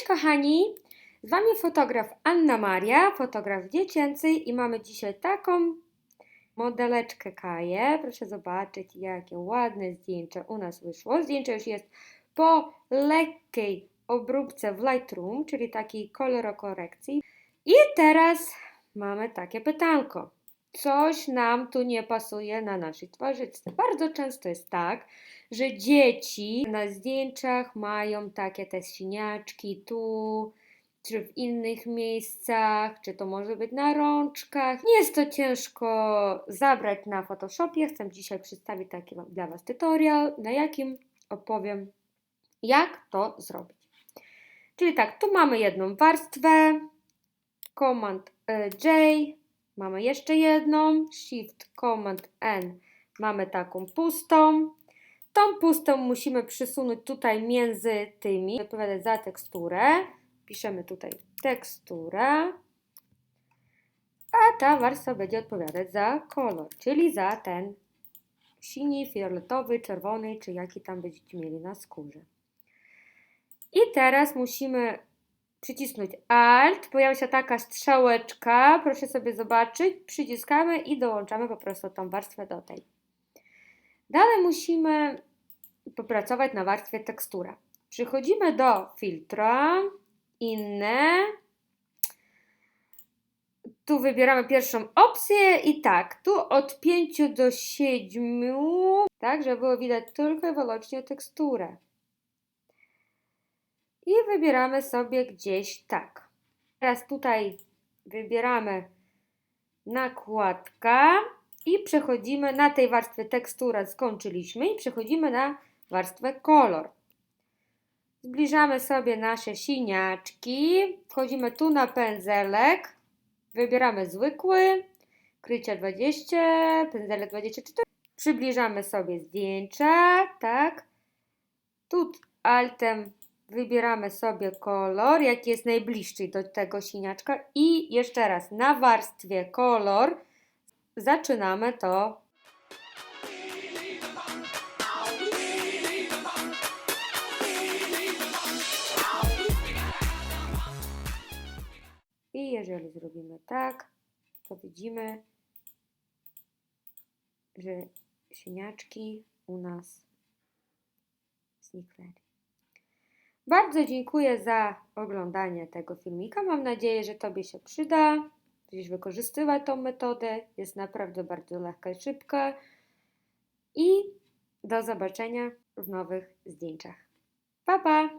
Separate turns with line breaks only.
Cześć kochani, z Wami fotograf Anna Maria, fotograf dziecięcy i mamy dzisiaj taką modeleczkę Kaję. Proszę zobaczyć, jakie ładne zdjęcie u nas wyszło. Zdjęcie już jest po lekkiej obróbce w Lightroom, czyli takiej kolorokorekcji. I teraz mamy takie pytanko. Coś nam tu nie pasuje na naszej twarzyczce. Bardzo często jest tak, że dzieci na zdjęciach mają takie te siniaczki tu, czy w innych miejscach, czy to może być na rączkach. Nie jest to ciężko zabrać na Photoshopie. Chcę dzisiaj przedstawić taki dla Was tutorial, na jakim opowiem, jak to zrobić. Czyli tak, tu mamy jedną warstwę, Command e, J, mamy jeszcze jedną, Shift Command N, mamy taką pustą. Tą pustą musimy przysunąć tutaj między tymi, odpowiadać za teksturę. Piszemy tutaj tekstura, a ta warstwa będzie odpowiadać za kolor, czyli za ten sini, fioletowy, czerwony, czy jaki tam będziecie mieli na skórze. I teraz musimy przycisnąć Alt, pojawia się taka strzałeczka, proszę sobie zobaczyć, przyciskamy i dołączamy po prostu tą warstwę do tej. Dalej musimy popracować na warstwie tekstura. Przechodzimy do filtra, inne. Tu wybieramy pierwszą opcję i tak, tu od 5 do 7, tak, żeby było widać tylko i wyłącznie teksturę. I wybieramy sobie gdzieś tak. Teraz tutaj wybieramy nakładka i przechodzimy na tej warstwie tekstura skończyliśmy i przechodzimy na warstwę kolor. Zbliżamy sobie nasze siniaczki, wchodzimy tu na pędzelek, wybieramy zwykły, krycie 20, pędzelek 24, przybliżamy sobie zdjęcia, tak, tu altem wybieramy sobie kolor, jaki jest najbliższy do tego siniaczka i jeszcze raz na warstwie kolor zaczynamy to I jeżeli zrobimy tak, to widzimy, że siniaczki u nas zniknęli. Bardzo dziękuję za oglądanie tego filmika. Mam nadzieję, że Tobie się przyda. Będziesz wykorzystywać tą metodę. Jest naprawdę bardzo lekka i szybka. I do zobaczenia w nowych zdjęciach. Pa, pa!